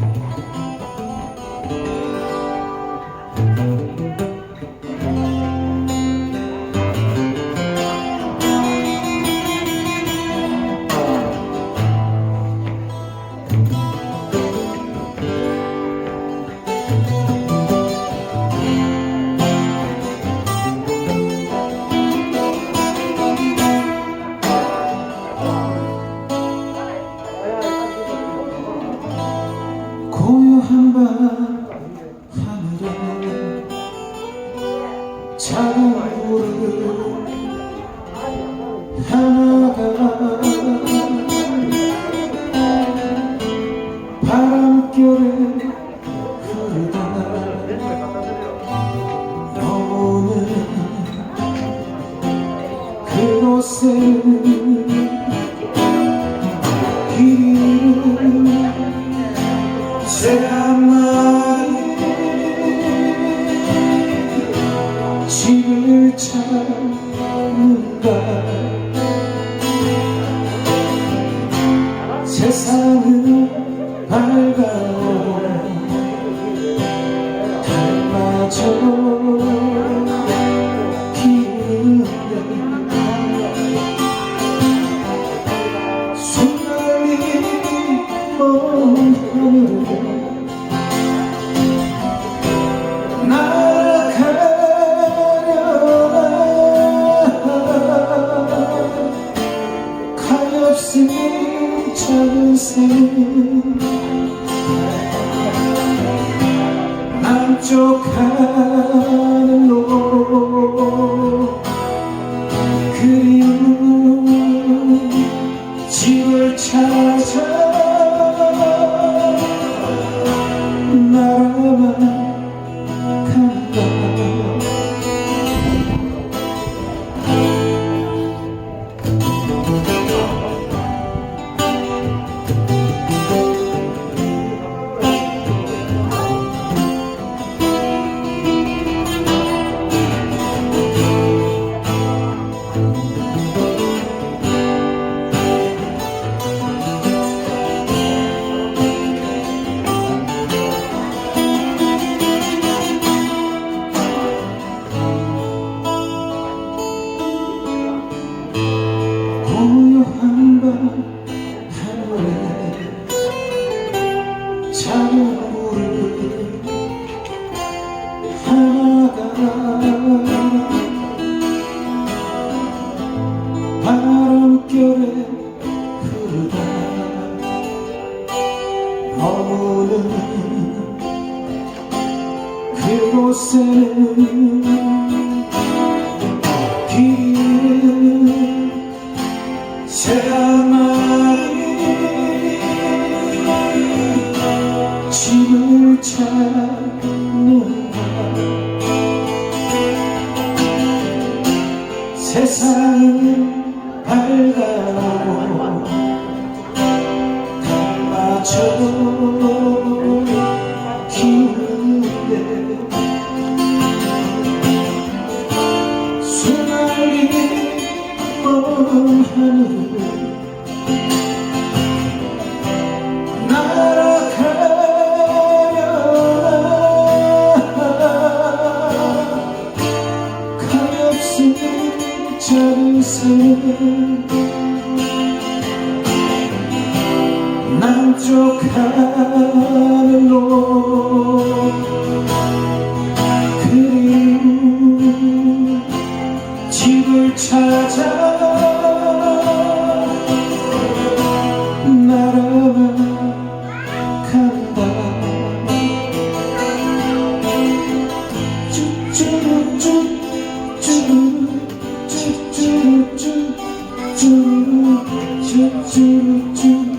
고 불을 하나가 바람결에 흐르다 너무는 그곳에 길을 찾는다 세상은 밝아오 달마저 작은 새 남쪽 하늘로 그리운 집을 찾아 바람결에 흐르다. 머무는 그곳에는 길을 새한마리 집을 찾는다. 세상은 하늘 날 남쪽 하늘로 그리운 집을 찾아 날아만 간다. 쭈쭈쭈 쭈쭈쭈 쭈쭈쭈 쭈쭈쭈